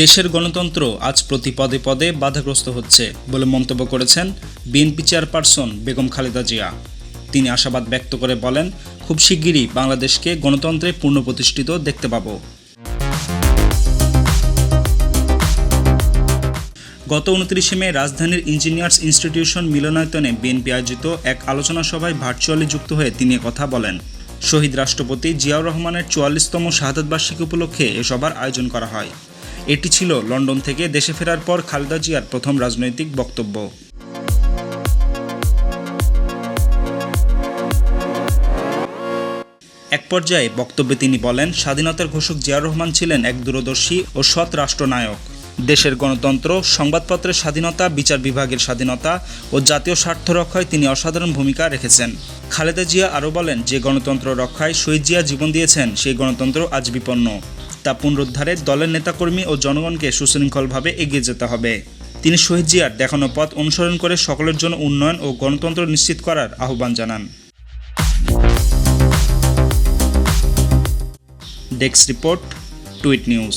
দেশের গণতন্ত্র আজ প্রতি পদে পদে বাধাগ্রস্ত হচ্ছে বলে মন্তব্য করেছেন বিএনপি চেয়ারপারসন বেগম খালেদা জিয়া। তিনি আশাবাদ ব্যক্ত করে বলেন, খুব শিগগিরই বাংলাদেশকে গণতন্ত্রে পূর্ণ প্রতিষ্ঠিত দেখতে পাবো। গত উনত্রিশে মে রাজধানীর ইঞ্জিনিয়ার্স ইনস্টিটিউশন মিলনায়তনে বিএনপি আয়োজিত এক আলোচনা সভায় ভার্চুয়ালি যুক্ত হয়ে তিনি কথা বলেন, শহীদ রাষ্ট্রপতি জিয়াউর রহমানের চুয়াল্লিশতম শাহাদত বার্ষিকী উপলক্ষে এ সভার আয়োজন করা হয়। এটি ছিল লন্ডন থেকে দেশে ফেরার পর খালেদা জিয়ার প্রথম রাজনৈতিক বক্তব্য। এক পর্যায়ে বক্তব্যে তিনি বলেন, স্বাধীনতার ঘোষক জিয়াউর রহমান ছিলেন এক দূরদর্শী ও সৎ রাষ্ট্রনায়ক। দেশের গণতন্ত্র, সংবাদপত্রের স্বাধীনতা, বিচার বিভাগের স্বাধীনতা ও জাতীয় স্বার্থ রক্ষায় তিনি অসাধারণ ভূমিকা রেখেছেন। খালেদা জিয়া আরও বলেন, যে গণতন্ত্র রক্ষায় শহীদ জিয়া জীবন দিয়েছেন, সেই গণতন্ত্র আজ বিপন্ন। তা পুনরুদ্ধারে দলের নেতাকর্মী ও জনগণকে সুশৃঙ্খলভাবে এগিয়ে যেতে হবে। তিনি শহীদ জিয়ার দেখানো পথ অনুসরণ করে সকলের জন্য উন্নয়ন ও গণতন্ত্র নিশ্চিত করার আহ্বান জানান। Desk report, tweet news.